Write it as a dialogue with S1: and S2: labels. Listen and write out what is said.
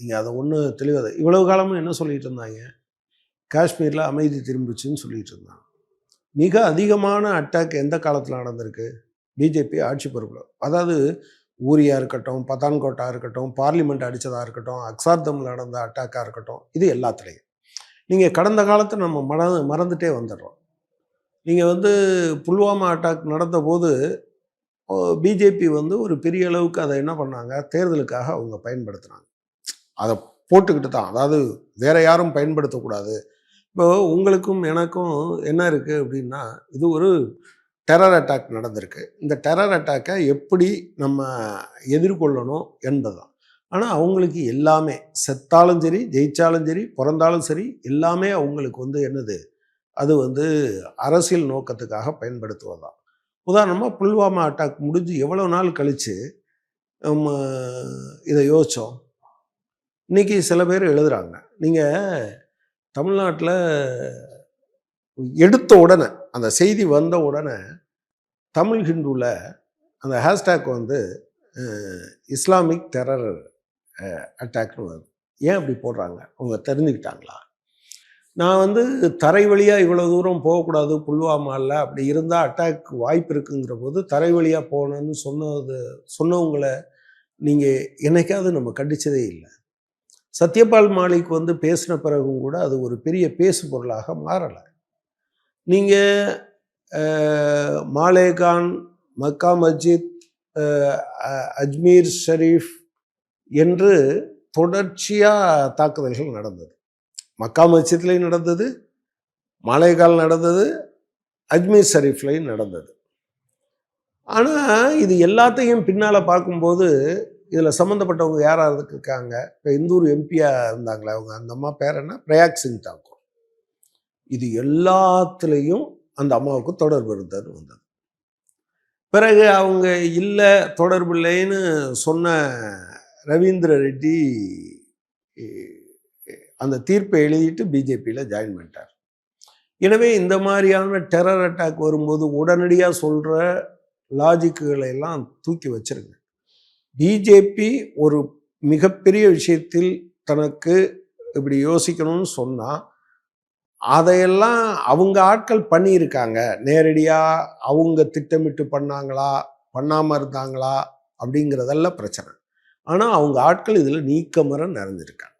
S1: நீங்கள் அதை ஒன்று தெளிவாக இவ்வளவு காலமும் என்ன சொல்லிட்டு இருந்தாங்க? காஷ்மீரில் அமைதி திரும்பிச்சுன்னு சொல்லிட்டு இருந்தாங்க. மிக அதிகமான அட்டாக் எந்த காலத்தில் நடந்திருக்கு? பிஜேபி ஆட்சி பொறுப்பில். அதாவது ஊரியா இருக்கட்டும் பத்தான்கோட்டா இருக்கட்டும் பார்லிமெண்ட் அடித்ததாக இருக்கட்டும் அக்சார்தம் நடந்த அட்டாக்காக இருக்கட்டும் இது எல்லாத்துலேயும். நீங்கள் கடந்த காலத்தை நம்ம மற மறந்துட்டே வந்துடுறோம். நீங்கள் வந்து புல்வாமா அட்டாக் நடந்தபோது பிஜேபி வந்து ஒரு பெரிய அளவுக்கு அதை என்ன பண்ணாங்க? தேர்தலுக்காக அவங்க பயன்படுத்துனாங்க. அதை போட்டுக்கிட்டு தான். அதாவது வேற யாரும் பயன்படுத்தக்கூடாது. இப்போ உங்களுக்கும் எனக்கும் என்ன இருக்குது அப்படின்னா இது ஒரு டெரர் அட்டாக் நடந்திருக்கு. இந்த டெரர் அட்டாக்கை எப்படி நம்ம எதிர்கொள்ளணும் என்பதுதான். ஆனால் அவங்களுக்கு எல்லாமே செத்தாலும் சரி ஜெயிச்சாலும் சரி பிறந்தாலும் சரி எல்லாமே அவங்களுக்கு வந்து என்னது? அது வந்து அரசியல் நோக்கத்துக்காக பயன்படுத்துவதுதான். உதாரணமாக புல்வாமா அட்டாக் முடிஞ்சு எவ்வளோ நாள் கழித்து நம்ம இதை யோசித்தோம் இன்றைக்கி சில பேர் எழுதுகிறாங்க நீங்கள் தமிழ்நாட்டில் எடுத்த உடனே அந்த செய்தி வந்த உடனே தமிழ் ஹிந்துவில் அந்த ஹேஷ்டேக் வந்து இஸ்லாமிக் டெரர் அட்டாக்னு வருது. ஏன் அப்படி போடுறாங்க? அவங்க தெரிஞ்சுக்கிட்டாங்களா? நான் வந்து தரை வழியாக இவ்வளோ தூரம் போகக்கூடாது புல்வாமாவில் அப்படி இருந்தால் அட்டாக் வாய்ப்பு இருக்குங்கிற போது தரை வழியாக போகணும்னு சொன்னது சொன்னவங்களை நீங்கள் என்னைக்காவது நம்ம கண்டிச்சதே இல்லை. சத்யபால் மாலிக் வந்து பேசின பிறகும் கூட அது ஒரு பெரிய பேசு பொருளாக மாறலை. நீங்கள் மாலேகான் மக்கா மஸ்ஜித் அ- அஜ்மீர் ஷரீஃப் என்று தொடர்ச்சியாக தாக்குதல்கள் நடந்தது. மக்கா மஸ்ஜித்லேயும் நடந்தது மாலேகால் நடந்தது அஜ்மீர் ஷரீஃப்லையும் நடந்தது. ஆனால் இது எல்லாத்தையும் பின்னால் பார்க்கும்போது இதில் சம்மந்தப்பட்டவங்க யார் யார் இருக்காங்க? இப்போ இந்தூர் எம்பியாக இருந்தாங்களே அவங்க அந்த அம்மா பேர் என்ன? பிரயாக் சிங் தாக்கூர். இது எல்லாத்துலேயும் அந்த அம்மாவுக்கு தொடர்பு இருந்தது வந்தது. பிறகு அவங்க இல்லை தொடர்பு இல்லைன்னு சொன்ன ரவீந்திர ரெட்டி அந்த தீர்ப்பை எழுதிட்டு பிஜேபியில் ஜாயின் பண்ணிட்டார். எனவே இந்த மாதிரியான டெரர் அட்டாக் வரும்போது உடனடியாக சொல்கிற லாஜிக்குகளை எல்லாம் தூக்கி வச்சிருங்க. பிஜேபி ஒரு மிகப்பெரிய விஷயத்தில் தனக்கு இப்படி யோசிக்கணும்னு சொன்னால் அதையெல்லாம் அவங்க ஆட்கள் பண்ணியிருக்காங்க. நேரடியாக அவங்க திட்டமிட்டு பண்ணாங்களா பண்ணாமல் இருந்தாங்களா அப்படிங்கிறதெல்லாம் பிரச்சனை. ஆனால் அவங்க ஆட்கள் இதில் நீக்கமர நிறைஞ்சிருக்காங்க.